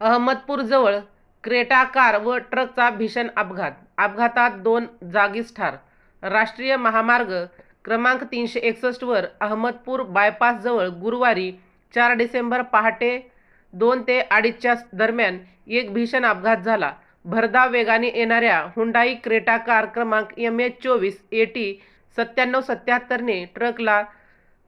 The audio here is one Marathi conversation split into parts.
अहमदपूरजवळ क्रेटा कार व ट्रकचा भीषण अपघात. अपघातात दोन जागीच ठार राष्ट्रीय महामार्ग क्रमांक तीनशे एकसष्टवर अहमदपूर बायपासजवळ गुरुवारी चार डिसेंबर पहाटे दोन ते अडीचच्या दरम्यान एक भीषण अपघात झाला. भरधाव वेगाने येणाऱ्या हुंडाई क्रेटा कार क्रमांक एम एच चोवीस ए टी सत्त्याण्णव सत्याहत्तरने ट्रकला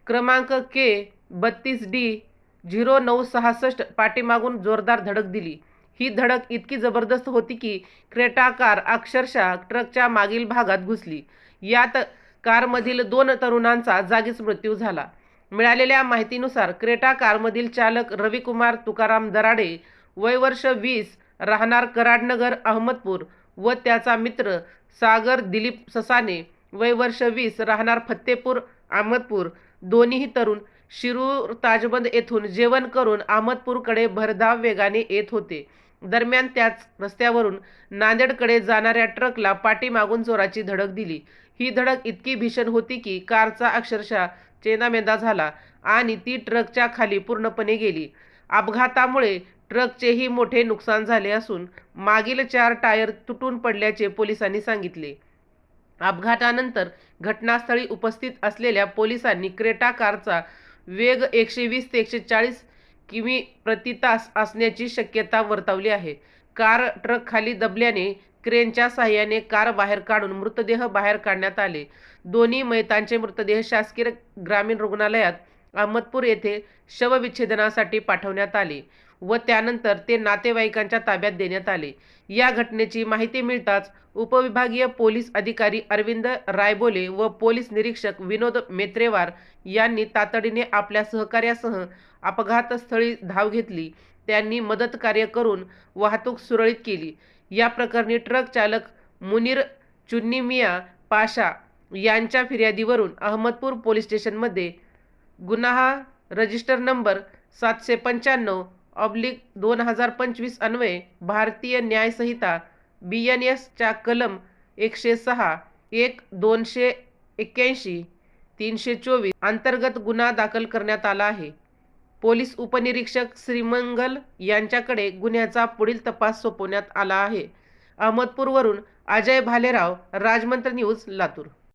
क्रमांक के बत्तीस डी झिरो नऊ सहासष्ट पाठीमागून जोरदार धडक दिली. ही धडक इतकी जबरदस्त होती की क्रेटा कार अक्षरशः ट्रकच्या मागील भागात घुसली. यात कारमधील दोन तरुणांचा जागीच मृत्यू झाला. मिळालेल्या माहितीनुसार क्रेटा कारमधील चालक रविकुमार तुकाराम दराडे वय वर्ष वीस राहणार कराडनगर अहमदपूर व त्याचा मित्र सागर दिलीप ससाने. वय वर्ष वीस राहणार फत्तेपूर अहमदपूर. दोन्हीही तरुण शिरूर ताजबंद येथून जेवण करून अहमदपूरकडे भरधाव वेगाने येत होते. दरम्यान त्याच रस्त्यावरून नांदेडकडे जाणाऱ्या ट्रकला पाठीमागून चोराची धडक दिली. ही धडक इतकी भीषण होती की कारचा अक्षरशः चेनामेदा झाला आणि ती ट्रकच्या खाली पूर्णपणे गेली. अपघातामुळे ट्रकचेही मोठे नुकसान झाले असून मागील चार टायर तुटून पडल्याचे पोलिसांनी सांगितले. अपघातानंतर घटनास्थळी उपस्थित असलेल्या पोलिसांनी क्रेटा कारचा वेग एकशे वीस ते एकशे चाळीस किमी प्रति तास असण्याची शक्यता वर्तवली आहे. कार ट्रक खाली दबल्याने क्रेनच्या सहाय्याने कार बाहेर काढून मृतदेह बाहेर काढण्यात आले. दोन्ही मैतांचे मृतदेह शासकीय ग्रामीण रुग्णालयात अहमदपूर येथे शवविच्छेदनासाठी पाठवण्यात आले व त्यानंतर ते नातेवाईकांच्या ताब्यात देण्यात आले. या घटनेची माहिती मिळताच उपविभागीय पोलीस अधिकारी अरविंद रायबोले व पोलीस निरीक्षक विनोद मेत्रेवार यांनी तातडीने आपल्या सहकार्यासह अपघातस्थळी धाव घेतली. त्यांनी मदत कार्य करून वाहतूक सुरळीत केली. या प्रकरणी ट्रक चालक मुनीर चुन्नीमिया पाशा यांच्या फिर्यादीवरून अहमदपूर पोलीस स्टेशनमध्ये गुन्हा रजिस्टर नंबर सातशे पंच्याण्णव ऑब्लिक दोन हजार पंचवीस अन्वये भारतीय न्यायसंहिता बी एन एसच्या कलम एकशे सहा एक दोनशे एक्क्याऐंशी तीनशे चोवीस अंतर्गत गुन्हा दाखल करण्यात आला आहे. पोलीस उपनिरीक्षक श्रीमंगल यांच्याकडे गुन्ह्याचा पुढील तपास सोपवण्यात आला आहे. अहमदपूरवरून अजय भालेराव राजमंत्र न्यूज लातूर.